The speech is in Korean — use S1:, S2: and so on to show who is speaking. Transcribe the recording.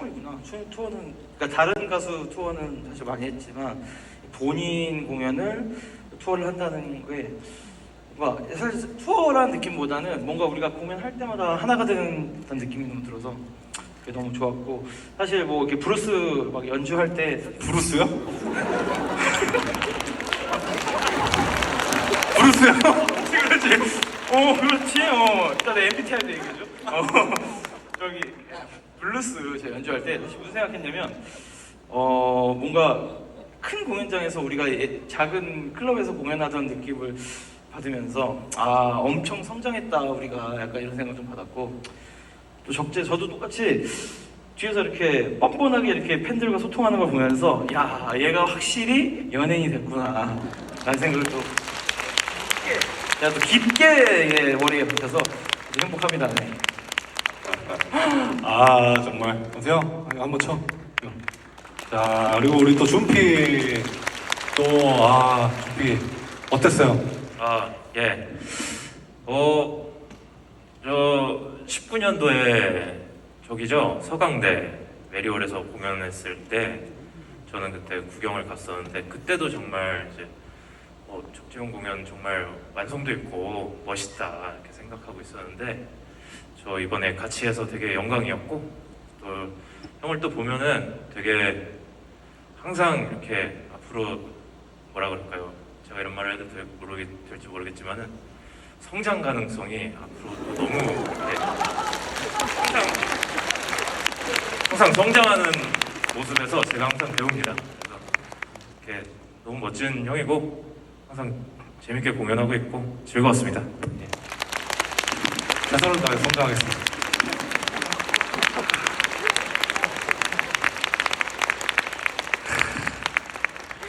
S1: 처음이구나. 추- 투어는 그러니까 다른 가수 투어는 사실 많이 했지만 본인 공연을 투어를 한다는 게 뭔가 사실 투어라는 느낌보다는 뭔가 우리가 공연할 때마다 하나가 되는 듯한 느낌이 너무 들어서 그게 너무 좋았고 사실 뭐 이렇게 브루스 막 연주할 때
S2: 브루스요?
S1: 브루스요? 그렇지. 어, 그렇지. 어, 일단 MBTI도 얘기해줘. 어, 저기 블루스 제가 연주할 때 무슨 생각했냐면 어 뭔가 큰 공연장에서 우리가 예- 작은 클럽에서 공연하던 느낌을 받으면서 아 엄청 성장했다 우리가 약간 이런 생각 좀 받았고 또 적재 저도 똑같이 뒤에서 이렇게 뻔뻔하게 이렇게 팬들과 소통하는 걸 보면서 야 얘가 확실히 연예인이 됐구나 라는 생각을 또 제가 또 깊게 예, 머리에 아주 행복합니다. 네.
S2: 아 정말 보세요 한번 쳐. 자 그리고 우리 또 준피 또아 준피 어땠어요?
S3: 아, 예. 어, 저 19년도에 저기죠. 서강대 메리홀에서 공연했을 때 저는 그때 구경을 갔었는데 그때도 정말 이제 어, 적재용 공연 정말 완성도 있고 멋있다 이렇게 생각하고 있었는데 저 이번에 같이 해서 되게 영광이었고 또 형을 또 보면은 되게 항상 이렇게 앞으로 뭐라 그럴까요? 제가 이런 말을 해도 될, 모르겠, 될지 모르겠지만은 성장 가능성이 앞으로 또 너무 이렇게 항상 항상 성장하는 모습에서 제가 항상 배웁니다. 그래서 이렇게 너무 멋진 형이고 항상 재밌게 공연하고 있고 즐거웠습니다. 예.
S2: 최선을 다해 성장하겠습니다.